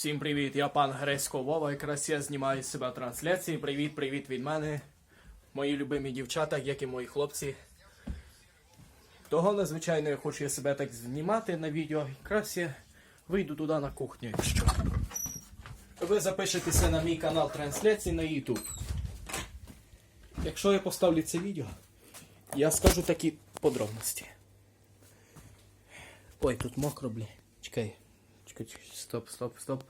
Всім привіт, я пан Гресько Вова, якраз я знімаю з себе трансляції. Привіт, привіт від мене, мої любимі дівчата, як і мої хлопці. Того надзвичайно я хочу себе так знімати на відео. Якраз я вийду туди на кухню. Ви запишетеся на мій канал трансляції на YouTube. Якщо я поставлю це відео, я скажу такі подробності. Ой, тут мокро, блядь. Чекай. Стоп, стоп, стоп.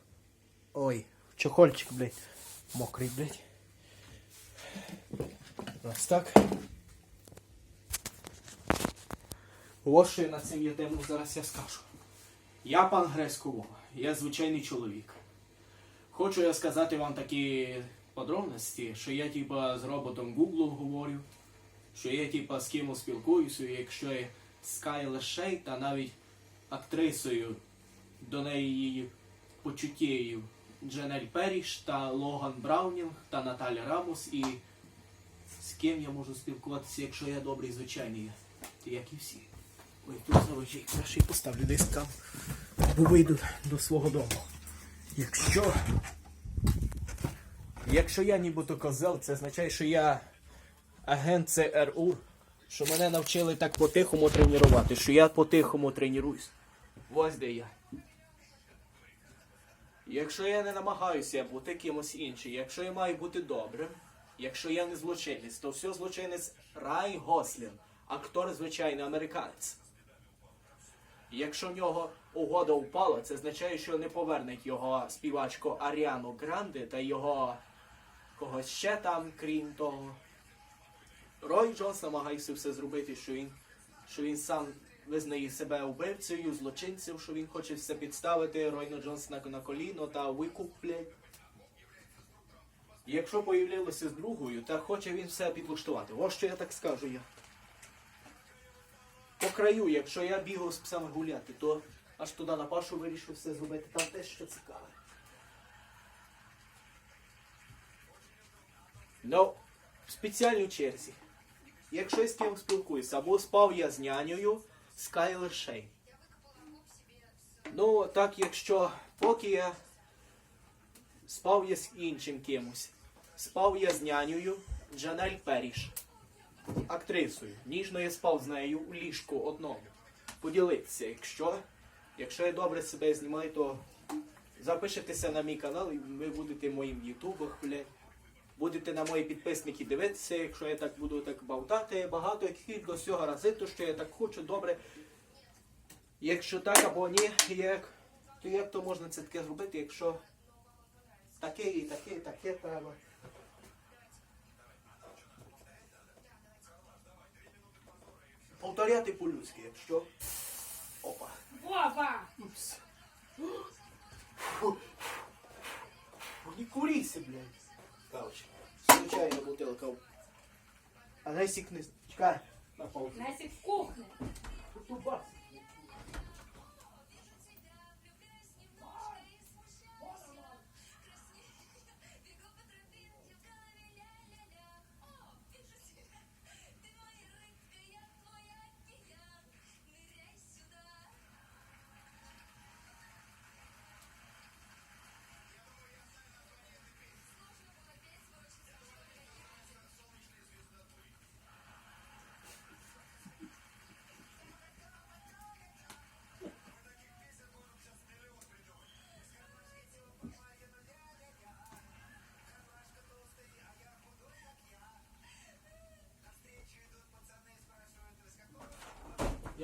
Ой, чохольчик, блядь. Мокрий, блядь. Ось так. Ось що я на цим є тему зараз я скажу. Я пан Гресько я звичайний чоловік. Хочу я сказати вам такі подробності, що я типа з роботом Google говорю, що я типа з кимось спілкуюся, якщо я з Кайле Шей та навіть актрисою до неї її почуттєю Дженель Періш та Логан Браунінг та Наталя Рамос і з ким я можу спілкуватися, якщо я добрий звичайний, то як і всі. Ой, тут завожі, краще поставлю десь там, бо вийду до свого дому. Якщо. Якщо я нібито козел, це означає, що я агент ЦРУ, що мене навчили так по-тихому тренувати, що я по-тихому тренуюсь. Ось де я. Якщо я не намагаюся бути кимось іншим, якщо я маю бути добрим, якщо я не злочинець, то все злочинець Рай Гослін, актор звичайний американець. Якщо в нього угода впала, це означає, що не повернуть його співачку Аріану Гранде та його когось ще там, крім того. Рой Джонс намагається все зробити, що він, що він сам визнає себе вбивцею, злочинцем, що він хоче все підставити Ройна Джонс на, коліно та викуп. Якщо появилося з другою, то хоче він все підлаштувати. Ось що я так скажу я. По краю, якщо я бігав з псами гуляти, то аж туди на пашу вирішив все зробити. Там теж що цікаве. Ну, в спеціальній черзі. Якщо я з ким спілкуюся, або спав я з нянею Скайлер Шей. Ну, так якщо поки я спав я з іншим кимось. Спав я з нянею Джанель Періш, актрисою. Ніжно я спав з нею у ліжку одному. Поділитися, якщо, якщо я добре себе знімаю, то запишитеся на мій канал і ви будете в моїм ютубах, блядь. Будете на мої підписники дивитися, якщо я так буду так бавтати, багато яких до всього рази, то що я так хочу, добре. Якщо так або ні, як, то як то можна це таке зробити, якщо таке і таке, і таке треба. Повторяти по-людськи, якщо. Опа. Вова! Упс. Фу. Не курися, блядь. Короче, случайно бутылка. А насик не... Чекай. На паузу. Насик в кухне. Тут у Я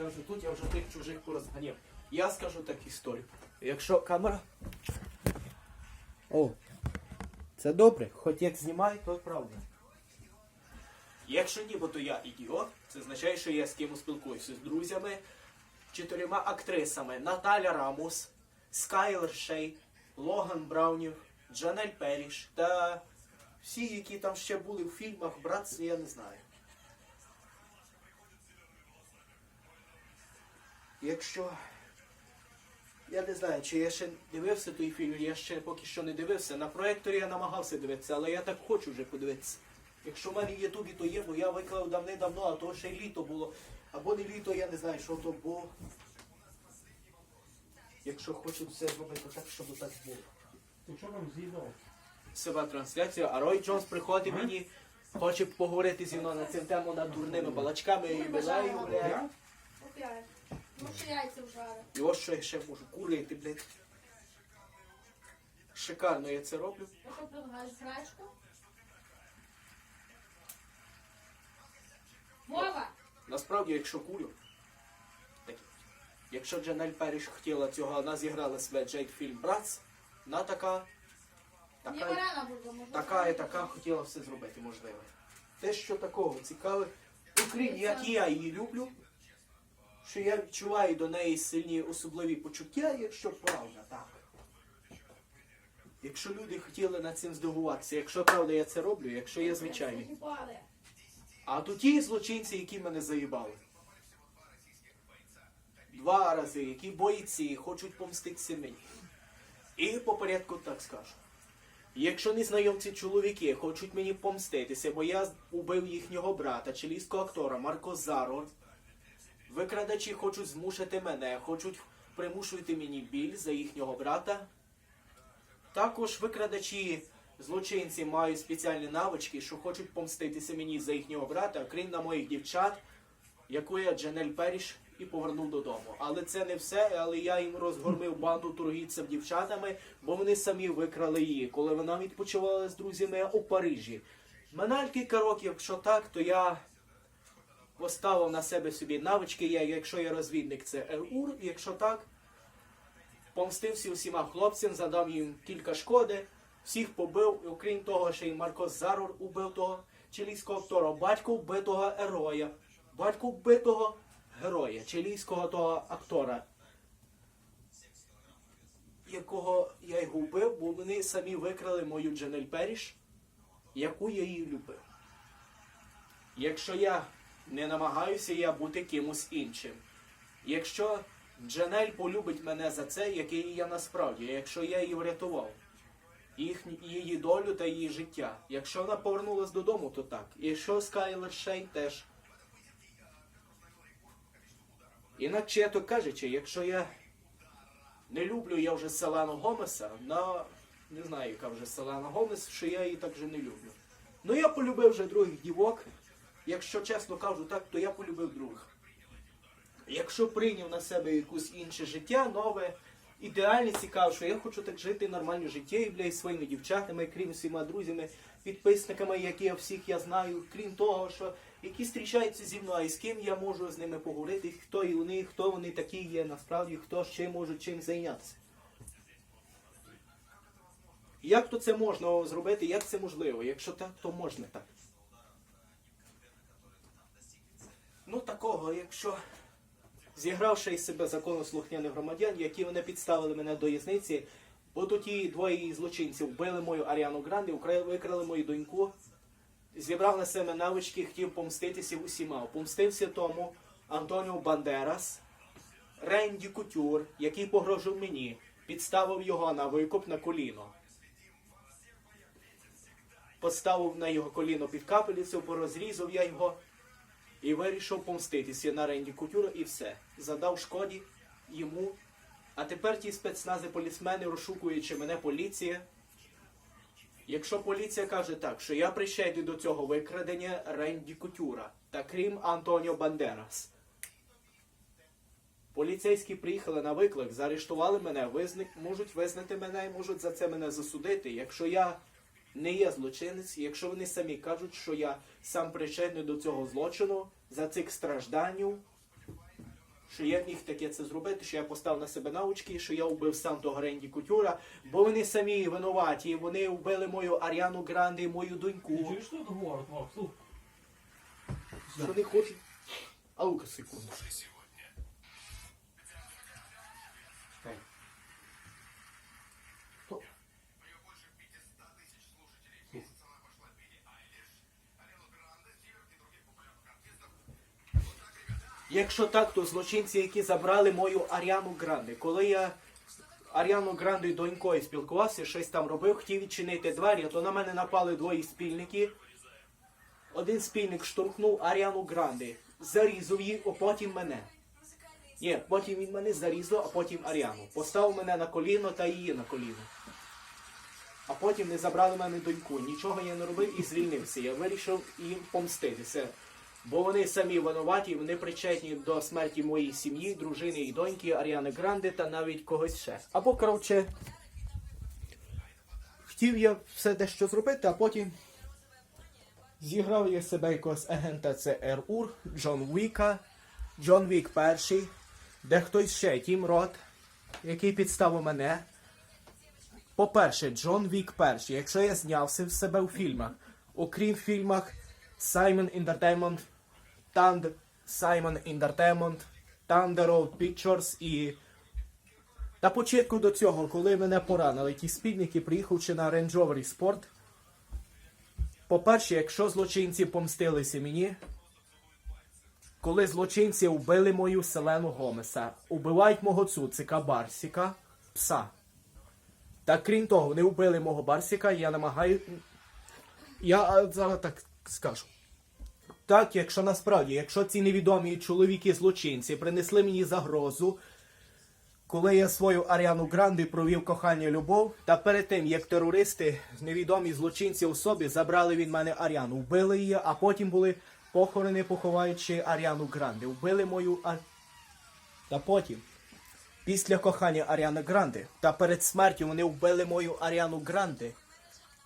вже тут, я вже тих чужих порозганяв. Я скажу так історію. Якщо камера. О, це добре, хоч як знімаю, то правда. Якщо нібито я ідіот, це означає, що я з кимось спілкуюся з друзями, чотирма актрисами Наталя Рамус, Скайлер Шей, Логан Браунів, Джанель Періш та всі, які там ще були в фільмах, братці, я не знаю. Якщо. Я не знаю, чи я ще дивився той фільм, я ще поки що не дивився. На проєкторі я намагався дивитися, але я так хочу вже подивитися. Якщо в мене в Ютубі, то є, бо я виклав давним-давно, а то ще й літо було. Або не літо, я не знаю, що то було. якщо хочуть все зробити так, щоб так було. Ти що там з'їдав? Себе трансляцію, а Рой Джонс приходить мені, хоче поговорити зі мною на цю тему над дурними балачками і юбілею, Я? Опять. Ну яйця вжарив. І ось що я ще можу курити, блядь. Шикарно я це роблю. Ну що предлагаєш гречку? Мова! Насправді, якщо курю, так, якщо Джанель Періш хотіла цього, вона зіграла себе Джейк фільм Братс, вона така, Мені така, барана буде, можна. така і така хотіла все зробити можливе. Те, що такого цікаве, окрім як я її люблю, що я відчуваю до неї сильні особливі почуття, якщо правда, так. Якщо люди хотіли над цим здивуватися, якщо правда я це роблю, якщо я звичайний. А то ті злочинці, які мене заїбали. Два рази, які бойці хочуть помститися мені. І по порядку так скажу. Якщо незнайомці чоловіки хочуть мені помститися, бо я убив їхнього брата, чилійського актора Марко Заро, викрадачі хочуть змусити мене, хочуть примушувати мені біль за їхнього брата. Також викрадачі злочинці мають спеціальні навички, що хочуть помститися мені за їхнього брата, крім на моїх дівчат, яку я Джанель Періш і повернув додому. Але це не все, але я їм розгормив банду торгівців дівчатами, бо вони самі викрали її, коли вона відпочивала з друзями у Парижі. Миналь кілька років, якщо так, то я поставив на себе собі навички. Я, якщо я розвідник, це ЕУР, якщо так, помстився усіма хлопцям, задав їм кілька шкоди, всіх побив, окрім того, ще й Марко Зарур убив того чилійського актора, батько вбитого героя, батько вбитого героя, чилійського того актора, якого я його вбив, бо вони самі викрали мою Джанель Періш, яку я її любив. Якщо я не намагаюся я бути кимось іншим, якщо Джанель полюбить мене за це, який я насправді, якщо я її врятував, їх, її долю та її життя. Якщо вона повернулась додому, то так. І якщо Скайлер Шейн теж. Інакше то кажучи, якщо я не люблю я вже Селану Гомеса, на не знаю, яка вже Селана Гомес, що я її так вже не люблю. Ну я полюбив вже других дівок. Якщо чесно кажу так, то я полюбив других. Якщо прийняв на себе якусь інше життя, нове, ідеальне, цікаве, що я хочу так жити нормальне життя і бля, із своїми дівчатами, крім всіма друзями, підписниками, які я всіх я знаю, крім того, що які зустрічаються зі мною, і з ким я можу з ними поговорити, хто і вони, хто вони такі є, насправді, хто ще може чим зайнятися. Як то це можна зробити, як це можливо? Якщо так, то можна так. Ну такого, якщо зігравши із себе законослухняних громадян, які вони підставили мене до в'язниці, бо то ті двоє злочинців вбили мою Аріану Гранді, викрали мою доньку, зібрав на себе навички, хотів помститися усіма. Помстився тому Антоніо Бандерас, Ренді Кутюр, який погрожував мені, підставив його на викуп на коліно. Поставив на його коліно під капелюцю, порозрізав я його і вирішив помститися на Ренді Кутюра і все. Задав шкоді йому. А тепер ті спецнази полісмени, розшукуючи мене поліція. Якщо поліція каже так, що я причетний до цього викрадення Ренді Кутюра та крім Антоніо Бандерас. Поліцейські приїхали на виклик, заарештували мене, визна... можуть визнати мене і можуть за це мене засудити. Якщо я не є злочинець, якщо вони самі кажуть, що я сам причетний до цього злочину, за цих стражданню, що я міг таке це зробити, що я постав на себе навички, що я вбив сам того Ренді Кутюра, бо вони самі винуваті, вони вбили мою Аріану Гранди, мою Ти доньку. чуєш, що говорить. Що не хочуть. А ну-ка секунду. Якщо так, то злочинці, які забрали мою Аріану Гранди. Коли я Аріану Гранди донькою спілкувався, щось там робив, хотів відчинити двері, то на мене напали двоє спільники. Один спільник штовхнув Аріану Гранди, зарізав її, а потім мене. Ні, потім він мене зарізав, а потім Аріану. Поставив мене на коліно та її на коліно. А потім не забрали мене доньку. Нічого я не робив і звільнився. Я вирішив їм помститися. Бо вони самі винуваті, вони причетні до смерті моєї сім'ї, дружини і доньки, Аріани Гранди та навіть когось ще. Або, коротше, хотів я все дещо зробити, а потім зіграв я себе якогось агента ЦРУ, Джон Віка, Джон Вік перший, де хтось ще, Тім Рот, який підставив мене. По-перше, Джон Вік перший. Якщо я знявся в себе у фільмах, окрім фільмах Simon Entertainment, Tand, Simon Entertainment, Thunder Road Pictures і. Та початку до цього, коли мене поранили, ті спільники, приїхавши на Range Sport, по-перше, якщо злочинці помстилися мені, коли злочинці вбили мою Селену Гомеса, убивають мого цуцика Барсіка, пса. Та крім того, вони вбили мого Барсіка, я намагаю. Я зараз так скажу. Так, якщо насправді, якщо ці невідомі чоловіки злочинці принесли мені загрозу, коли я свою Аріану Гранди провів кохання любов, та перед тим, як терористи, невідомі злочинці особі, забрали від мене Аріану, вбили її, а потім були похорони, поховаючи Аріану Гранди. Вбили мою Ар... Та потім, після кохання Аріани Гранди, та перед смертю вони вбили мою Аріану Гранди.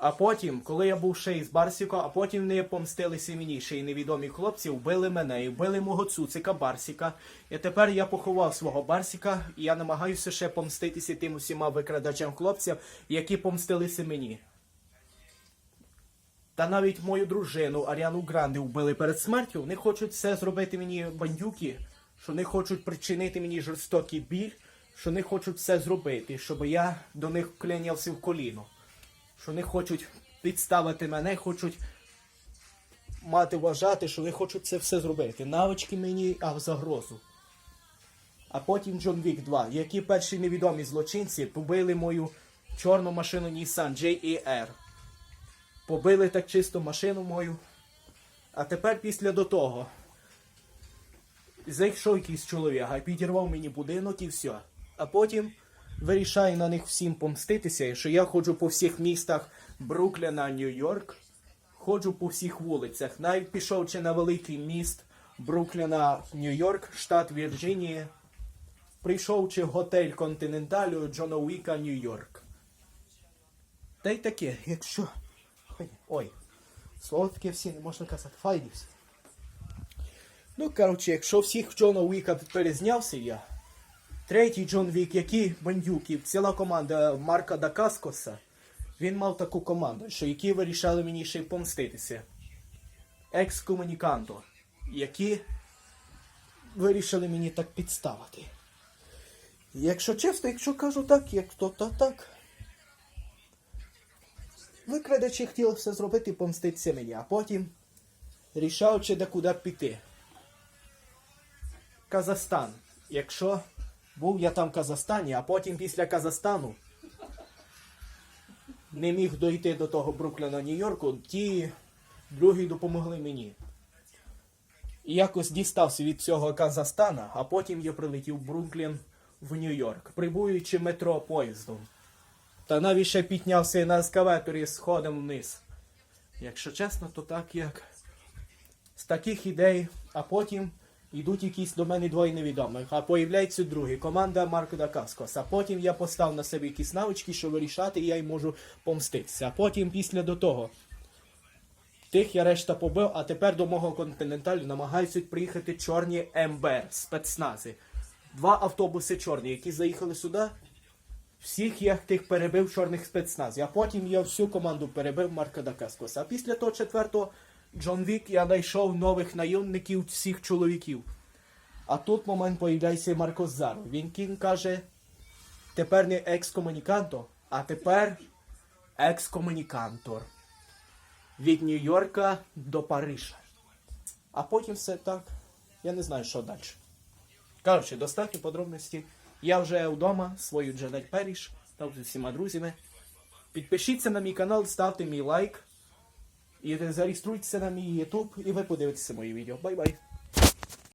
А потім, коли я був ще із Барсіко, а потім вони помстилися мені, ще й невідомі хлопці, вбили мене і вбили мого цуцика Барсіка. І тепер я поховав свого Барсіка, і я намагаюся ще помститися тим усіма викрадачам хлопцям, які помстилися мені. Та навіть мою дружину Аріану Гранди вбили перед смертю. Вони хочуть все зробити мені бандюки, що вони хочуть причинити мені жорстокий біль, що вони хочуть все зробити, щоб я до них вклонявся в коліно що вони хочуть підставити мене, хочуть мати вважати, що вони хочуть це все зробити. Навички мені, а в загрозу. А потім Джон Вік 2, які перші невідомі злочинці побили мою чорну машину Nissan JER. Побили так чисто машину мою. А тепер після до того. Зайшов якийсь чоловік, а підірвав мені будинок і все. А потім вирішаю на них всім помститися, що я ходжу по всіх містах Брукліна, Нью-Йорк, ходжу по всіх вулицях. Навіть пішов чи на великий міст Брукліна, Нью-Йорк, штат Вірджинія. Прийшов чи в готель Континенталю Джона Уіка, Нью-Йорк. Та й таке, якщо. Ой, слово всі не можна казати, файні всі. Ну, коротше, якщо всіх Джона Уіка перезнявся я, Третій Джон Вік, які бандюки, ціла команда Марка Дакаскоса, він мав таку команду, що які вирішали мені ще й помститися. Екскомуніканто, які вирішили мені так підставити. Якщо чесно, якщо кажу так, як то то так. Викрадачі хотіли все зробити помститися мені, а потім рішав, де куди піти. Казахстан. Якщо був я там в Казахстані, а потім після Казахстану не міг дойти до того Брукліна Нью-Йорку, ті другі допомогли мені. І якось дістався від цього Казахстана, а потім я прилетів в Бруклін в Нью-Йорк, прибуючи метро поїздом. Та навіть ще піднявся на ескаваторі сходом вниз. Якщо чесно, то так як з таких ідей, а потім йдуть якісь до мене двоє невідомих, а появляється другий, команда Марко Дакаскос. А потім я постав на себе якісь навички, що вирішати, і я й можу помститися. А потім, після до того, тих я решта побив, а тепер до мого континенталю намагаються приїхати чорні МБР, спецнази. Два автобуси чорні, які заїхали сюди. Всіх я тих перебив чорних спецназів, а потім я всю команду перебив Марка Дакаскоса. А після того четвертого Джон Вік я знайшов нових найомників всіх чоловіків. А тут момент появляється Марко Заро. Він кін каже, тепер не екскомуніканто, а тепер екскомунікантор. Від Нью-Йорка до Парижа. А потім все так. Я не знаю, що далі. Коротше, достатньо подробності. Я вже вдома, свою Джедаль Париж, там зі всіма друзями. Підпишіться на мій канал, ставте мій лайк. І зареєструйтеся на мій YouTube, і ви подивитеся мої відео. Бай-бай.